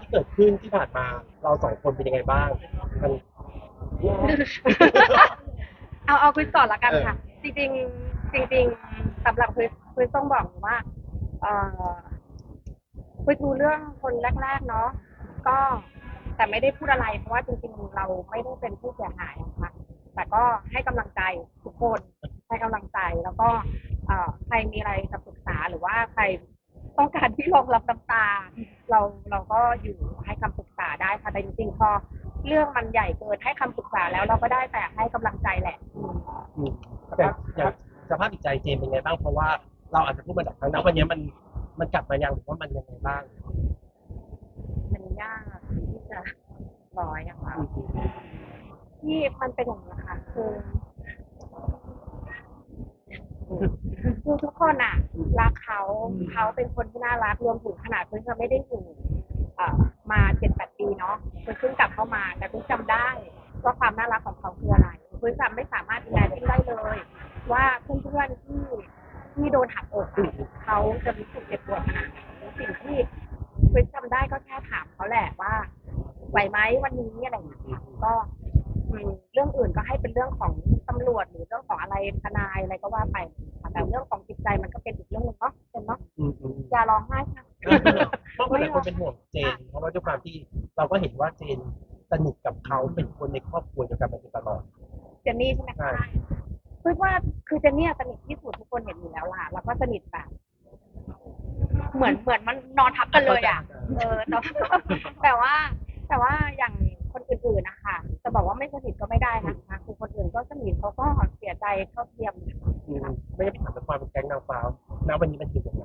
ที่เกิดขึ้นที่ผ่านมา เราสองคนเป็นยังไงบ้างมันเอาเอาคริสก่อนละกันเออค่ะ จริงๆจริง ๆสำหรับคริสคริสต้องบอกว่าเอ่อคริสรู้เรื่องคนแรก ๆ เนาะก็แต่ไม่ได้พูดอะไรเพราะว่าจริงๆเราไม่ได้เป็นผู้เสียหายนะคะแต่ก็ให้กำลังใจทุกคนให้กำลังใจแล้วก็เอ่อใครมีอะไรจะปรึกษาหรือว่าใคร ต้องการที่รองรับน้ำตา เราเราก็อยู่ให้คำปรึกษาได้ค่ะแต่จริงๆพอเรื่องมันใหญ่เกินให้คำปรึกษาแล้วเราก็ได้แต่ให้กำลังใจแหละอืม อืมแต่อย่างสภาพจิตใจเจมส์เป็นไงบ้างเพราะว่าเราอาจจะพูดมาหลายครั้งนะวันนี้มันมันกลับมายังหรือว่ามันยังไงบ้างมันยากที่จะร้อยอะค่ะ ที่มันเป็นอย่างนี้ค่ะคือ คือทุกคนอะรักเขาเขาเป็นคนที่น่ารักรวมถึงขนาดเพื่อนจะไม่ได้อยู่เอ่อมาเจ็ดแปดปีเนาะเพื่อนเพิ่งกลับเข้ามา แต่เพิ่งจำได้ว่าความน่ารักของเขาคืออะไรเพื่อนจำไม่สามารถอินายได้เลย ว่าเพื่อนๆที่ที่โดนหักอกอะเขาจะรู้สึกเจ็บปวดขนาดไหนสิ่งที่คริสจำได้ก็แค่ถามเขาแหละว่าไหวไหมวันนี้อะไรอย่างเงี้ยค่ะก็อืมเรื่องอื่นก็ให้เป็นเรื่องของตำรวจหรือเรื่องของอะไรทนายอะไรก็ว่าไปค่ะ แต่เรื่องของจิตใจมันก็เป็นอีกเรื่องหนึงเนาะเป็นเนาะอืมอืมอย่าร้องไห้ค่ะ เพราะว่าหลายคนเป็นห่วงเจน เพราะว่าด้วยความที่เราก็เห็นว่าเจนสนิทกับเขาเป็นคนในครอบครัวเดียวกันมาโดยตลอด เจนนี่ใช่ไหมใช่ คะคิดว่าคือเจนนี่สนิทที่สุดทุกคนเห็นอยู่แล้วล่ะ แล้วก็สนิทแบบ เหมือนเหมือนมันนอนทับกันเลยอะ เออแต่ว่าแต่ว่า นแก๊งนางฟ้าณวันนี้มันคือยังไง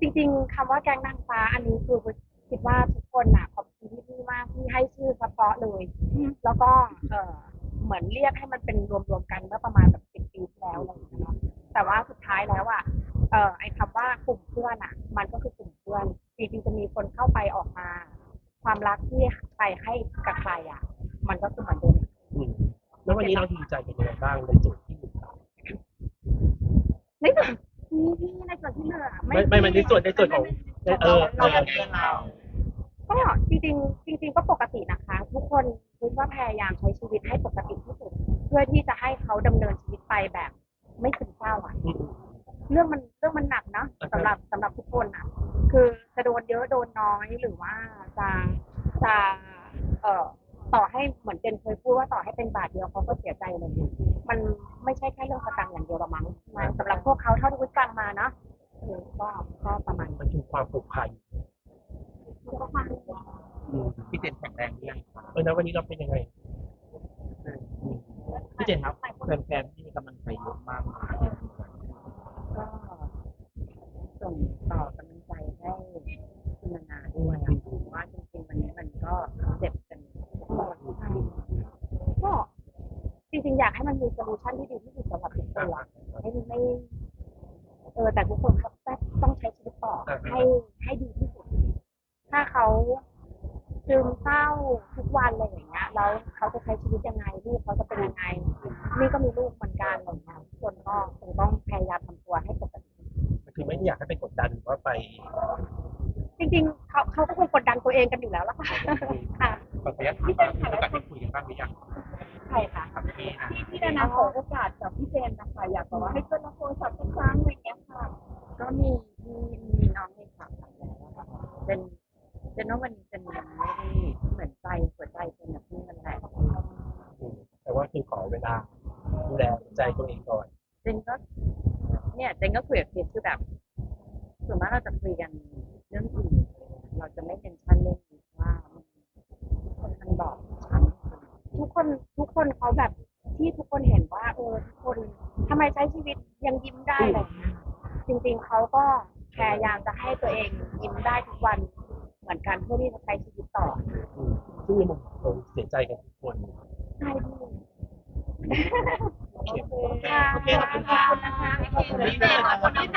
จริงๆคำว่าแกงนางฟ้าอันนี้คือคิดว่าทุกคนน่ะขอบคุณพี่ๆมากที่ให้ชื่อเฉพาะเลย แล้วก็เออเหมือนเรียกให้มันเป็นรวมๆกันเมื่อประมาณแบบสิบปีที่แล้วอะไรอย่างเงี้ยเนาะแต่ว่าสุดท้ายแล้วอะเออไอ้คำว่ากลุ่มเพื่อนอะ มันก็คือกลุ่มเพื่อนจริงๆจะมีคนเข้าไปออกมา ความรักที่ไปให้กับใครอะ มันก็คือเหมือนเดิมอืมแล้ววันนี้เราดีใจเป็นยังไงบ้างในจุดที่อยู่ ในส่วนนี้ที่ในส่วนที่เหลือไม่ไม่มันในส่วนในส่วนของในเออเอเราอเพื่อนเราก็จริงๆจริง ๆ ก็ปกตินะคะ ทุกคนคิดว่าพยายามใช้ชีวิตให้ปกติที่สุด เพื่อที่จะให้เขาดำเนินชีวิตไปแบบ ไม่ซึมเศร้าอะอืมเรื่องมันเรื่องมันหนักนะอ่าฮะสำหรับสำหรับทุกคนอะ คือจะโดนเยอะโดนน้อยหรือว่าจะจะเอ่อ ต่อให้เหมือนเจนเคยพูดว่าต่อให้เป็นบาทเดียวเขาก็เสียใจอะไรอย่างเงี้ยมันไม่ใช่แค่เรื่องสตังค์อย่างเดียวหรอกมั้งมันสำหรับพวกเขาเท่าที่วิฟังมานะเออก็ก็ประมาณมันคือความผูกพันก็ความอืมพี่เจนแข็งแรงหรือยังเออนะวันนี้เราเป็นยังไงอืมพี่เจนครับแฟนๆที่มีกำลังใจเยอะมาก ก็ส่งต่อกำลังใจให้คุณนานาด้วยอะผมว่าจริงๆวันนี้มันก็เจ็บกันทุกคนก็จ ริงๆอยากให้มันมีโซลูชันที่ดีที่สุดสำหรับทุกคนอะไม่ไม่เออแต่ทุกคนก็ต้องใช้ชีวิตต่อให้ให้ดีที่สุด ถ้าเขาซึมเศร้าทุกวันอะไรอย่างเงี้ยแล้วเขาจะใช้ชีวิตยังไงลูกเขาจะเป็นยังไงนี่ก็มีลูกเหมือนกันอะไรอย่างเงี้ยทุกคนก็คงต้องพยายามทำตัวให้ปกติคือไม่ได้อยากให้ไปกดดันหรือว่าไป จริงๆเขาเขาก็คงกดดันตัวเองกันอยู่แล้วล่ะค่ะค่ะขออนุญาตถามว่ามีโอกาสได้คุยกันบ้างหรือยังใช่ค่ะครับพี่อะพี่ดานาขอโอกาสกับพี่เจนนะคะอยากบอกว่าให้เพื่อนมาโทรศัพท์สักครั้งอะไรอย่างเงี้ยค่ะ ก็มีมีมีน้องในข่าวแล้วค่ะเป็นเป็นน้องวันนี้เป็นยังไม่ได้เหมือนใจหัวใจเป็นแบบนี้มันแหละอืมแต่ว่าคือขอเวลาดูแลใจตัวเองก่อนเจนก็เนี่ยเจนก็คุยกับคริสคือแบบส่วนมากเราจะคุยกันเรื่องอื่นเราจะไม่เป็นชั่นเรื่องนี้ว่ามันคนมันบอกช้ำทุก คนทุกคนเขาแบบที่ทุกคนเห็นว่าเออทุกคนทำไมใช้ชีวิตยังยิ้มได้อะไรอย่างเงี้ยจริงๆเขาก็พยายามจะให้ตัวเองยิ้มได้ทุกวันเหมือนกันเพื่อที่จะใช้ชีวิตต่ออืมซึ่งในมุมของผมเสียใจกันทุกคน ใช่พี่โอเค ค่ะโอเคขอบคุณนะคะขอบคุณนะคะ